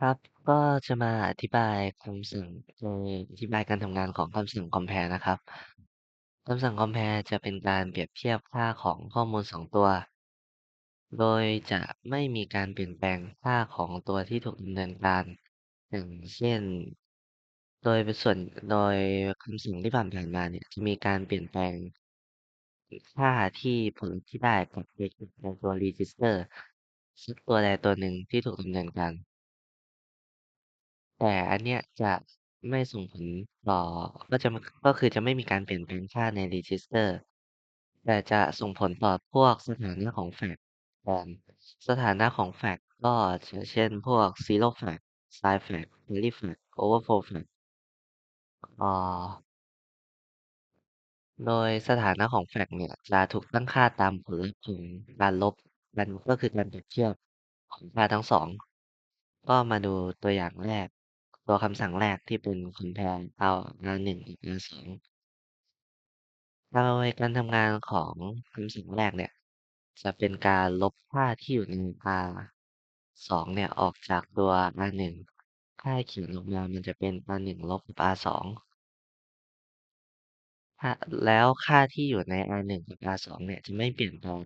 ครับ ก็จะมาอธิบายคำสั่งโดยอธิบายการทำงานของคำสั่ง compare นะครับ คำสั่ง compare จะเป็นการเปรียบเทียบค่าของข้อมูล 2 ตัว โดยจะไม่มีการเปลี่ยนแปลงค่าของตัวที่ถูกดำเนินการ อย่างเช่น โดยเป็นส่วน โดยคำสั่งที่ผ่าน ๆ มาเนี่ย จะมีการเปลี่ยนแปลง ค่าที่ ผลที่ได้กับ ในตัวรีจิสเตอร์สักตัวใดตัวหนึ่งที่ถูกดำเนินการ แต่อันเนี้ยจะไม่ส่งผลต่อ ก็จะ ก็คือจะไม่มีการเปลี่ยนแปลงค่าใน register แต่จะส่งผลต่อพวกสถานะของ flag แทน สถานะของ flag ก็เช่น พวก zero flag, side flag, curly flag, overflow flag อ่าโดยสถานะของ flag เนี่ยจะถูกตั้งค่าตามผลลัพธ์ของการลบมันก็คือการเปรียบเทียบของค่าทั้ง 2 ก็มาดูตัวอย่างแรก ตัวคำสั่งแรกที่เป็น compare เอา R1 กับ R2 โดยการทำงานของคำสั่งแรกเนี่ย จะเป็นการลบค่าที่อยู่ใน R2 เนี่ยออกจากตัว R1 ค่าเขียนออกมามันจะเป็น R1 ลบกับ R2 ค่าแล้วค่าที่อยู่ใน R1 กับ R2 เนี่ยจะไม่เปลี่ยนแปลง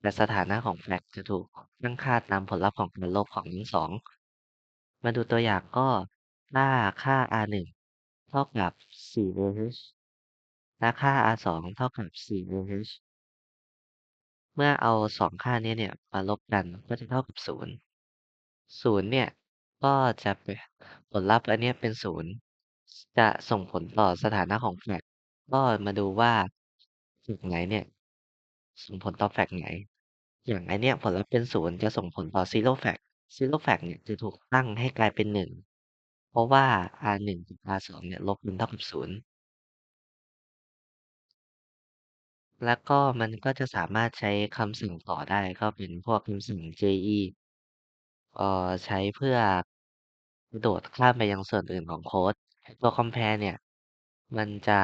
แต่สถานะของ flag จะถูกตั้งค่าตามผลลัพธ์ของการลบของทั้ง2มาดูตัวอย่างก็ ถ้าค่า R1 เท่ากับ 4ah และค่า R2 เท่ากับ 4ah เมื่อเอา2ค่านี้เนี่ยมาลบกันก็จะเท่ากับ0 0เนี่ยก็จะเป็นผลลัพธ์อันเนี้ยเป็น0จะส่งผลต่อสถานะของ flag ก็มาดูว่า flag ไหนเนี่ย ส่งผลต่อ flag ไหน อย่างไอเนี่ยผลลัพธ์เป็น0จะส่งผลต่อ zero flag zero flag เนี่ยจะถูกตั้งให้กลายเป็น1 เพราะว่า R1 กับ R2 เนี่ย ลบกันเท่ากับ 0 แล้วก็มันก็จะสามารถใช้คำสั่งต่อได้ ก็เป็นพวกคำสั่ง je เอ่อ ใช้เพื่อกระโดดข้ามไปยังส่วนอื่นของโค้ด ตัว compare เนี่ย มันจะ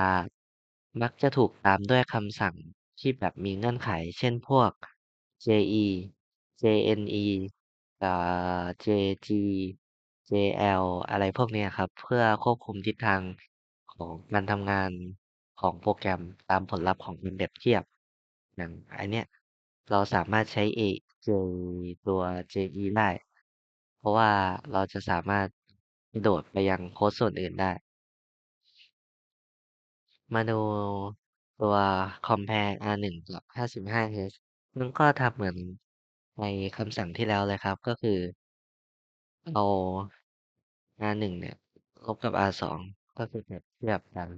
มักจะถูกตามด้วยคำสั่งที่แบบมีเงื่อนไข เช่น พวก je jne อ่า jg jl อะไรพวกเนี้ยครับ เพื่อควบคุมทิศทางของการทำงานของโปรแกรมตามผลลัพธ์ของการเปรียบเทียบ อย่างอันเนี้ยเราสามารถใช้เอเจตัว je ได้ เพราะว่าเราจะสามารถกระโดดไปยังโค้ดส่วนอื่นได้ มาดูตัว compare R1 กับ 55H มันก็ทำเหมือนในคำสั่งที่แล้วเลยครับ ก็คือ เอา R1 เนี่ย ลบกับ R2 ก็คือเปรียบเทียบกัน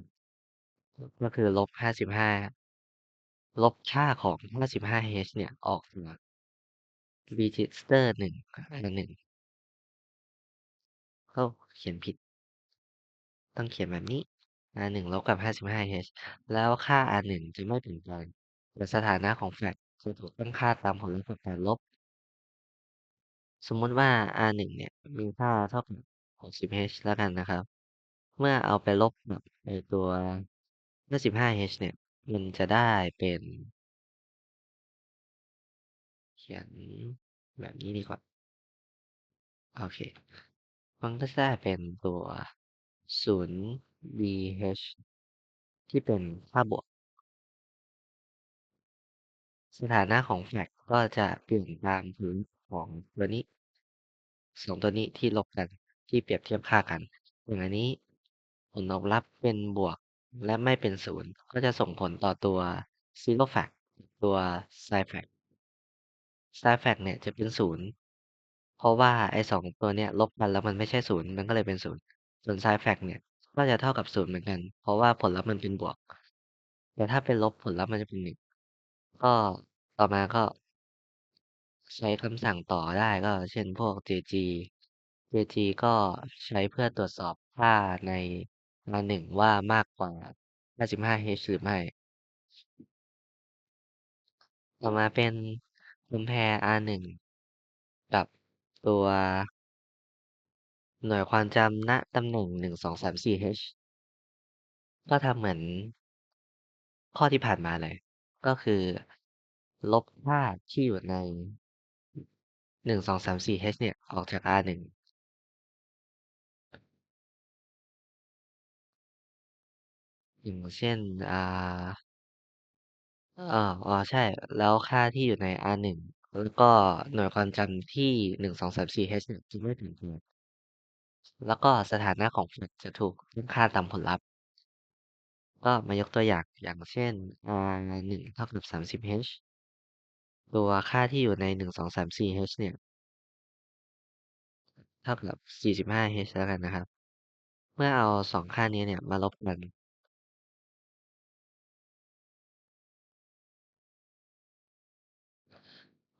ก็คือลบ 55 ลบค่าของ 55H เนี่ย ออกจาก register 1 R1 อ้าวเขียนผิด ต้องเขียนแบบนี้ R1 ลบกับ 55H แล้วค่า R1 จะไม่เปลี่ยนแปลงแต่สถานะของ flag จะถูกตั้งค่าตามผลลัพธ์ของการลบ สมมติว่า R1 เนี่ย มีค่าเท่ากับ 60H แล้วกันนะครับ เมื่อเอาไปลบกับไอตัว 55H เนี่ย มันจะได้เป็น เขียนแบบนี้ดีกว่า โอเค มันก็จะได้เป็นตัว 0BH ที่เป็นค่าบวก สถานะของ flag ก็จะเปลี่ยนตามพื้นของตัวนี้2ตัวนี้ที่ลบกัน ที่เปรียบเทียบค่ากัน อย่างอันนี้ ผลตอบรับเป็นบวกและไม่เป็น0ก็จะส่งผลต่อตัว zero flag ตัว side flag side flag เนี่ยจะเป็น0เพราะว่าไอ้2ตัวเนี้ยลบกันแล้วมันไม่ใช่0มันก็เลยเป็น0ส่วน side flag เนี่ยก็จะเท่ากับ0เหมือนกัน เพราะว่าผลลัพธ์มันเป็นบวก แต่ถ้าเป็นลบผลลัพธ์มันจะเป็น1ก็ต่อมาก็ใช้คำสั่งต่อได้ก็เช่นพวก jg jg ก็ใช้เพื่อตรวจสอบค่าใน R1 ว่ามากกว่า 55H หรือไม่ ต่อมาเป็น compare R1 กับตัวหน่วยความจำณตำแหน่ง 1234H ก็ทำเหมือนข้อที่ผ่านมาเลย ก็คือ ลบค่าที่อยู่ใน 1234H เนี่ย ออกจาก R1 อย่างเช่น อ่าอาอ๋อ ใช่ แล้วค่าที่อยู่ใน R1 แล้วก็หน่วยความจำที่ 1234H เนี่ย จะไม่เปลี่ยนแปลงแล้วก็สถานะของ Flag จะถูกตั้งค่าตามผลลัพธ์ ก็มายกตัวอย่าง อย่างเช่น R1 เท่ากับ 30H ตัวค่าที่อยู่ใน 1234H เนี่ย เท่ากับ 45H แล้วกันนะครับ เมื่อเอา 2 ค่านี้เนี่ยมาลบกัน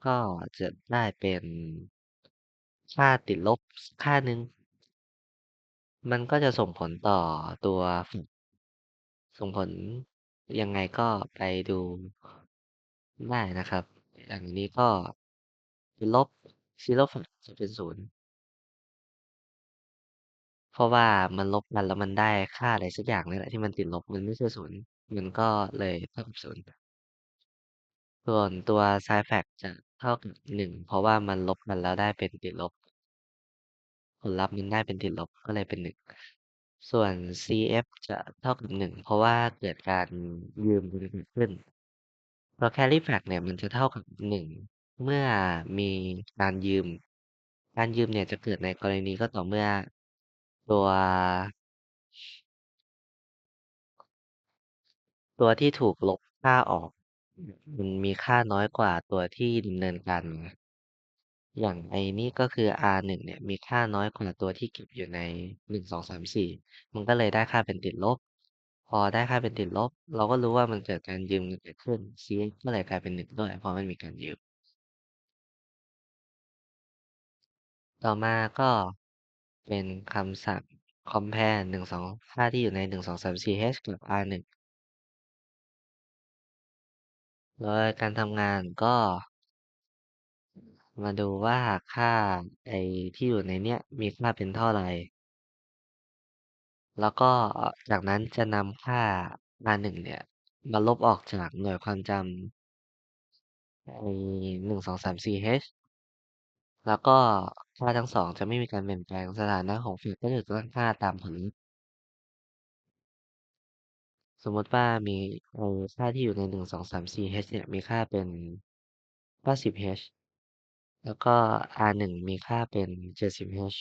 ก็จะได้เป็น ค่าติดลบ ส ค่าหนึ่ง มันก็จะส่งผลต่อตัวส่งผล ยังไงก็ไปดู ได้นะครับ อย่างนี้ก็ ติดลบ Zero Flag จะเป็น 0 เพราะว่ามันลบกัน แล้วมันได้ค่าอะไรสักอย่างนี่แหละที่มันติดลบ มันไม่ใช่ 0 มันก็เลยเท่ากับ 0 ส่วนตัว Side Flag จะ เท่ากับ 1 เพราะว่ามันลบกันแล้วได้เป็นติดลบ ผลลัพธ์มันได้เป็นติดลบ ก็เลยเป็น 1 ส่วน CF จะเท่ากับ 1 เพราะว่าเกิดการยืมเกิดขึ้นตัว Carry Flag เนี่ยมันจะเท่ากับ 1 เมื่อมีการยืม การยืมเนี่ยจะเกิดในกรณีก็ต่อเมื่อ ตัว ตัวที่ถูกลบค่าออก มันมีค่าน้อยกว่าตัวที่ดำเนินการมา อย่างไอ้นี่ ก็คือ R1 เนี่ย มีค่าน้อยกว่าตัวที่เก็บอยู่ใน 1234 มันก็เลยได้ค่าเป็นติดลบ พอได้ค่าเป็นติดลบ เราก็รู้ว่ามันเกิดการยืมกันเกิดขึ้น CF ก็เลยกลายเป็น 1 ด้วย เพราะมันมีการยืม ต่อมาก็เป็นคำสั่ง compare 12 ค่าที่อยู่ใน 1234H กับ R1 โดยการทำงานก็ มาดูว่าค่าไอ้ที่อยู่ในเนี้ยมีค่าเป็นเท่าไร แล้วก็จากนั้นจะนำค่า R1 เนี่ย มาลบออกจากหน่วยความจำไอ้ 1234H แล้วก็ค่าทั้ง2จะไม่มีการเปลี่ยนแปลงสถานะของ Flag ก็จะตั้งค่าตามผล สมมุติว่ามี เอ่อ ค่าที่อยู่ใน 1234H เนี่ย มีค่าเป็น 90H แล้วก็ R1 มีค่าเป็น 70H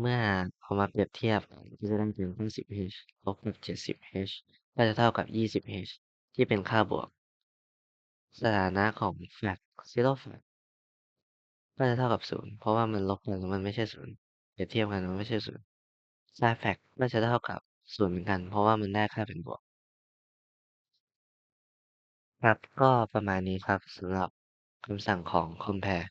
เมื่อเอามาเปรียบเทียบ ก็จะได้เป็น 90H ลบกับ 70H ก็จะเท่ากับ 20H ที่เป็นค่าบวก สถานะของ Flag Zero Flag ก็จะเท่ากับ 0 เพราะว่ามันลบกัน แล้วมันไม่ใช่ 0 เปรียบเทียบกันมันไม่ใช่ 0 Side Flag ก็จะเท่ากับ 0 เหมือนกัน เพราะว่ามันได้ค่าเป็นบวก ครับ ก็ประมาณนี้ครับ สำหรับคำสั่งของ compare